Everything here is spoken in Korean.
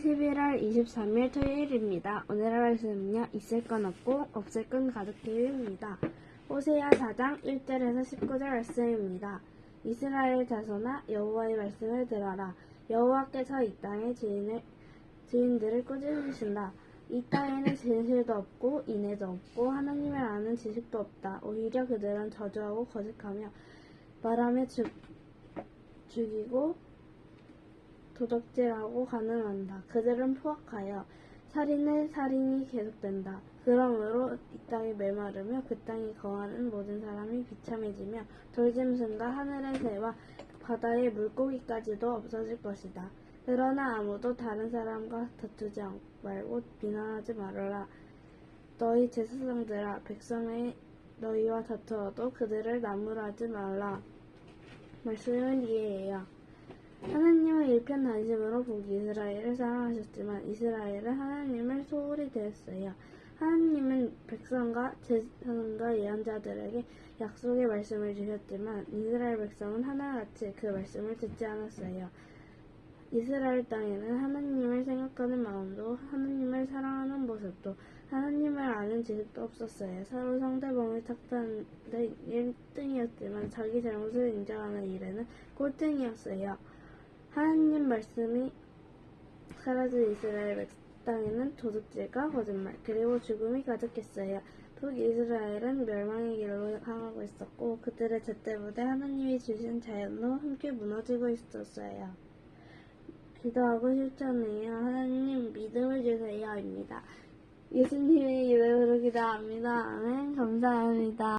11월 23일 토요일입니다. 오늘의 말씀은요, 있을 건 없고, 없을 건 가득히 입니다. 호세아 4장 1절에서 19절 말씀입니다. 이스라엘 자손아, 여호와의 말씀을 들어라. 여호와께서 이 땅의 주인을, 주인들을 꾸짖으신다. 이 땅에는 진실도 없고, 인애도 없고, 하나님을 아는 지식도 없다. 오히려 그들은 저주하고 거짓하며, 바람에 죽, 죽이고, 도덕질하고 가늠한다. 그들은 포악하여 살인의 살인이 계속된다. 그러므로 이 땅이 메마르며 그 땅에 거하는 모든 사람이 비참해지며 돌짐승과 하늘의 새와 바다의 물고기까지도 없어질 것이다. 그러나 아무도 다른 사람과 다투지 말고 비난하지 말아라. 너희 제사장들아 백성의 너희와 다투어도 그들을 나무라지 말라. 말씀은 이해해요. 하나님은 일편단심으로 북 이스라엘을 사랑하셨지만 이스라엘은 하나님을 소홀히 대했어요. 하나님은 백성과 제사장과 예언자들에게 약속의 말씀을 주셨지만 이스라엘 백성은 하나같이 그 말씀을 듣지 않았어요. 이스라엘 땅에는 하나님을 생각하는 마음도 하나님을 사랑하는 모습도 하나님을 아는 지식도 없었어요. 서로 상대방을 탓하는데 1등이었지만 자기 잘못을 인정하는 일에는 꼴등이었어요. 하나님 말씀이 사라진 이스라엘 땅에는 도둑질과 거짓말 그리고 죽음이 가득했어요. 북이스라엘은 멸망의 길로 향하고 있었고 그들의 잣대부대 하나님이 주신 자연도 함께 무너지고 있었어요. 기도하고 실천해요. 하나님 믿음을 주세요입니다. 예수님의 이름으로 기도합니다. 아멘. 감사합니다.